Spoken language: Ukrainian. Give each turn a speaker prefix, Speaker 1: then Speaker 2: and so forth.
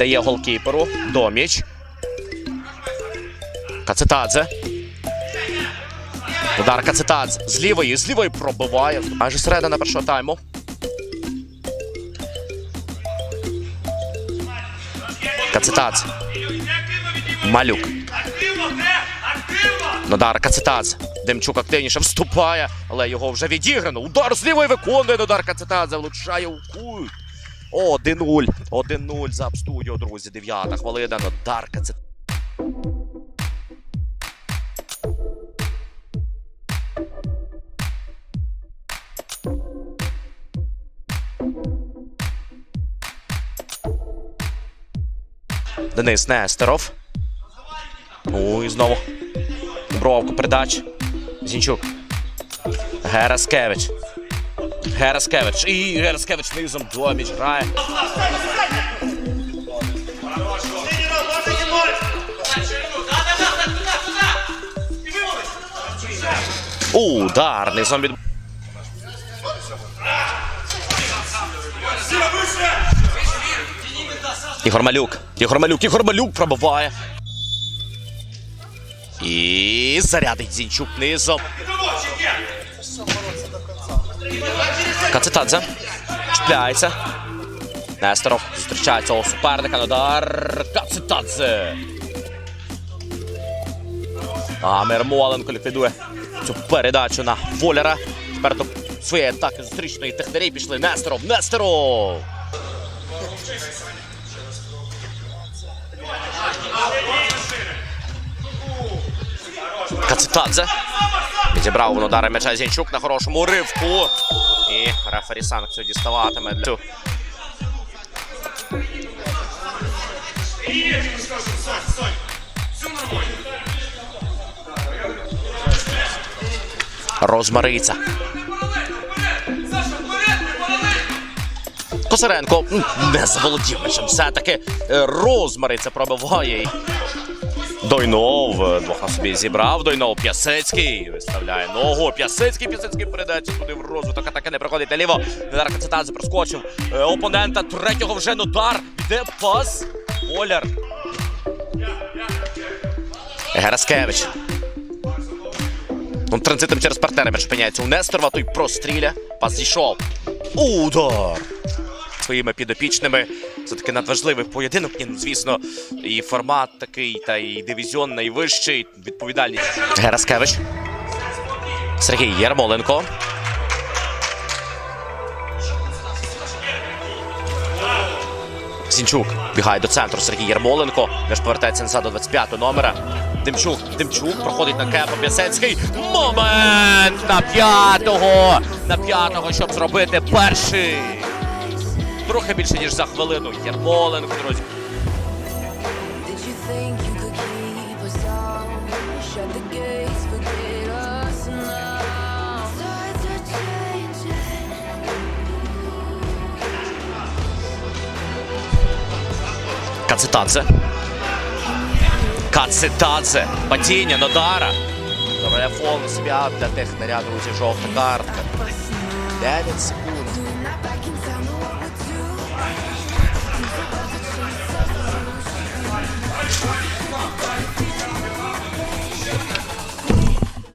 Speaker 1: Дає голкіперу. Доміч. Кацетадзе. Удар Кацетадзе. З лівої, з лівої пробиває. Майже середина першого тайму. Кацетадзе. Малюк. Нодар Кацетадзе. Демчук активніше вступає, але його вже відіграно. Удар з лівої виконує Нодар Кацетадзе. Влучає у кут. 1-0. 1-0 за студіо, друзі. Дев'ята хвилина. Нодар Кацетадзе. Денис Нестеров. Ну і знову. Бровку передач. Зінчук. Гераскевич. Гераскевич. І Гераскевич низом доміч грає. Удар низом від. Ігор Малюк. Ігор Малюк, Ігор Малюк пробиває. І зарядить Зінчук низом. Кацетадзе. Чіпляється. Несторов зустрічає цього суперника. Надар Кацетадзе. А Мермоленко ліквідує цю передачу на Воляра. Тепер до своєї атаки зустрічної технарі пішли. Несторов. Несторов. Кацетадзе. Відібрав він удари м'яча Зінчук на хорошому ривку. І рефері санкцію діставатиме. для- Розмариця. Косаренко не заволодів м'ячем. Все-таки е, розмариця пробиває. Дойнов е, двох на собі зібрав. Дойнов П'ясецький виставляє ногу. П'ясецький, П'ясецький передається туди в розвиток. Атака не проходить наліво. Недар Кацетадзе проскочив е, опонента. Третього вже Нодар. Йде пас. Оляр. Гераскевич. Ну, транзитом через партнера м'яч опиняється у Несторова. Той простріля. Пас зійшов. Удар своїми підопічними. Це таки надважливий поєдинок. Ні, ну, звісно, і формат такий, та і дивізіон найвищий. Відповідальність. Гераскевич. Сергій Ярмоленко. Зінчук бігає до центру Сергій Ярмоленко. Між повертається назад до 25 номера. Демчук. Демчук проходить на кепа П'ясецький. Момент на п'ятого. На п'ятого, щоб зробити перший. Трохи більше, ніж за хвилину. Ярмоленко, друзі. Кацетадзе. Кацетадзе. Падіння Нодара. Рефон свят для технаря, друзі, жовта картка. 9 секунд.